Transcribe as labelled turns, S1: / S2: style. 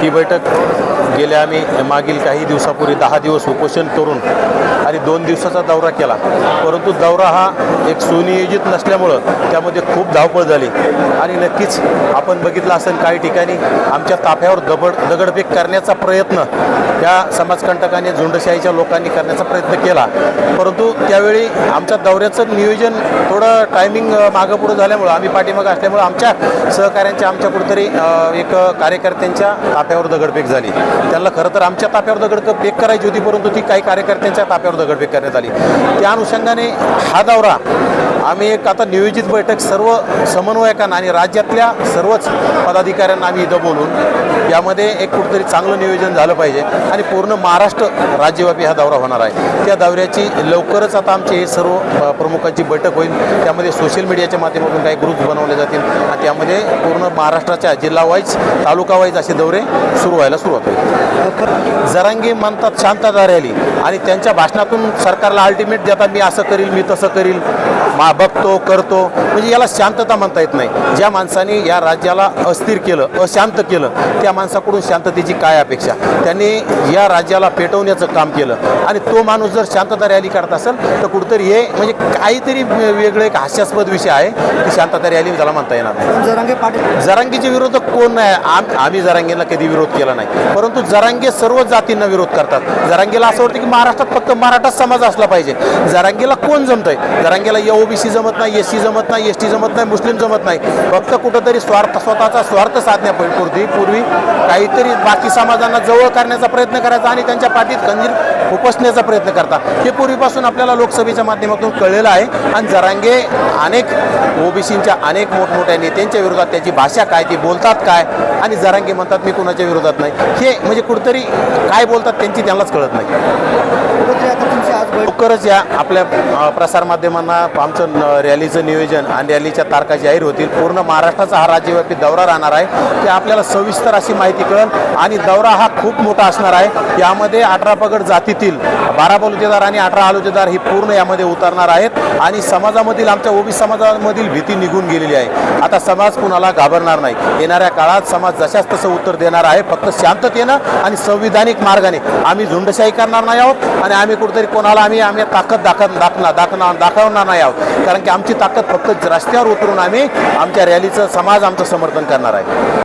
S1: ही बैठक गेल्या आम्ही मागील काही दिवसापूर्वी दहा दिवस उपोषण करून आणि दोन दिवसाचा दौरा केला. परंतु दौरा हा एक सुनियोजित नसल्यामुळं त्यामध्ये खूप धावपळ झाली. आणि नक्कीच आपण बघितलं असेल काही ठिकाणी आमच्या ताफ्यावर दबड दगडफेक करण्याचा प्रयत्न या समाजकंटकाने झुंडशाहीच्या लोकांनी करण्याचा प्रयत्न केला. परंतु त्यावेळी आमच्या दौऱ्याचं नियोजन थोडं टायमिंग मागं पुढं झाल्यामुळं आम्ही पाठीमागं असल्यामुळं आमच्या सहकाऱ्यांच्या आमच्या कुठेतरी एक कार्यकर्त्यांच्या ताफ्यावर दगडफेक झाली. त्यांना खरं तर आमच्या ताफ्यावर दगडफेक करायची होती परंतु ती काही कार्यकर्त्यांच्या ताफ्यावर दगडफेक करण्यात आली. त्या अनुषंगाने हा दौरा आम्ही एक आता नियोजित बैठक सर्व समन्वयकांना आणि राज्यातल्या सर्वच पदाधिकाऱ्यांना आम्ही इथं बोलून यामध्ये एक कुठंतरी चांगलं नियोजन झालं पाहिजे आणि पूर्ण महाराष्ट्र राज्यव्यापी हा दौरा होणार आहे. त्या दौऱ्याची लवकरच आता आमची हे सर्व प्रमुखांची बैठक होईल. त्यामध्ये सोशल मीडियाच्या माध्यमातून काही ग्रुप्स बनवले जातील आणि त्यामध्ये पूर्ण महाराष्ट्राच्या जिल्हा वाईज तालुका वाईज असे दौरे सुरू व्हायला सुरुवात होईल. जरांगी म्हणतात शांतता रॅली आणि त्यांच्या भाषणात माध्यमातून सरकारला अल्टिमेट देतात मी असं करील मी तसं करील. मा बघतो करतो. म्हणजे याला शांतता म्हणता येत नाही. ज्या माणसाने या राज्याला अस्थिर केलं अशांत केलं त्या माणसाकडून शांततेची काय अपेक्षा? त्यांनी या राज्याला पेटवण्याचं काम केलं. आणि तो माणूस जर शांतता रॅली करत असेल तर कुठेतरी हे म्हणजे काहीतरी वेगळं एक हास्यास्पद विषय आहे की शांतता रॅली त्याला म्हणता येणार नाही.
S2: जरांगे पाटील.
S1: जरांगीचे विरोधक कोण नाही आम आम्ही जरांगीला कधी विरोध केला नाही. परंतु जरांगे सर्व जातींना विरोध करतात. जरांगीला असं वाटतं की महाराष्ट्रात फक्त मराठा समाज असला पाहिजे. जरांगीला कोण जमतंय? जरांगीला या ओबीसी जमत नाही एस सी जमत नाही एस टी जमत नाही मुस्लिम जमत नाही. फक्त कुठंतरी स्वार्थ स्वतःचा स्वार्थ साधण्यापूर्वी पूर्वी काहीतरी बाकी समाजांना जवळ करण्याचा प्रयत्न करायचा आणि त्यांच्या पाठीत खंजीर उपसण्याचा प्रयत्न करतात हे पूर्वीपासून आपल्याला लोकसभेच्या माध्यमातून कळलेलं आहे आणि जरांगे अनेक ओबीसींच्या अनेक मोठमोठ्या नेत्यांच्या विरोधात त्याची भाषा काय ती बोलतात काय आणि जरांगे म्हणतात मी कुणाच्या विरोधात नाही. हे म्हणजे कुठेतरी काय बोलतात त्यांची त्यांनाच कळत नाही. लवकरच या आपल्या प्रसारमाध्यमांना आमचं न- रॅलीचं नियोजन आणि रॅलीच्या तारखा जाहीर होतील. पूर्ण महाराष्ट्राचा हा राज्यव्यापी दौरा राहणार आहे. ते आपल्याला सविस्तर अशी माहिती कळेल. आणि दौरा हा खूप मोठा असणार आहे. यामध्ये अठरा पगड जातीतील बारा बलुतेदार आणि अठरा आलुतेदार ही पूर्ण यामध्ये उतरणार आहेत. आणि समाजामधील आमच्या ओबी समाजामधील भीती निघून गेलेली आहे. आता समाज कुणाला घाबरणार नाही. येणाऱ्या काळात समाज जशाच तसं उत्तर देणार आहे. फक्त शांततेनं आणि संविधानिक मार्गाने आम्ही झुंडशाही करणार नाही आहोत. आणि आम्ही कुठेतरी कोणाला आम्ही आम्ही ताकद दाखव दाखना दाखना दाखवणार नाही आहोत. कारण की आमची ताकद फक्त रस्त्यावर उतरून आम्ही आमच्या रॅलीचं समाज आमचं समर्थन करणार आहे.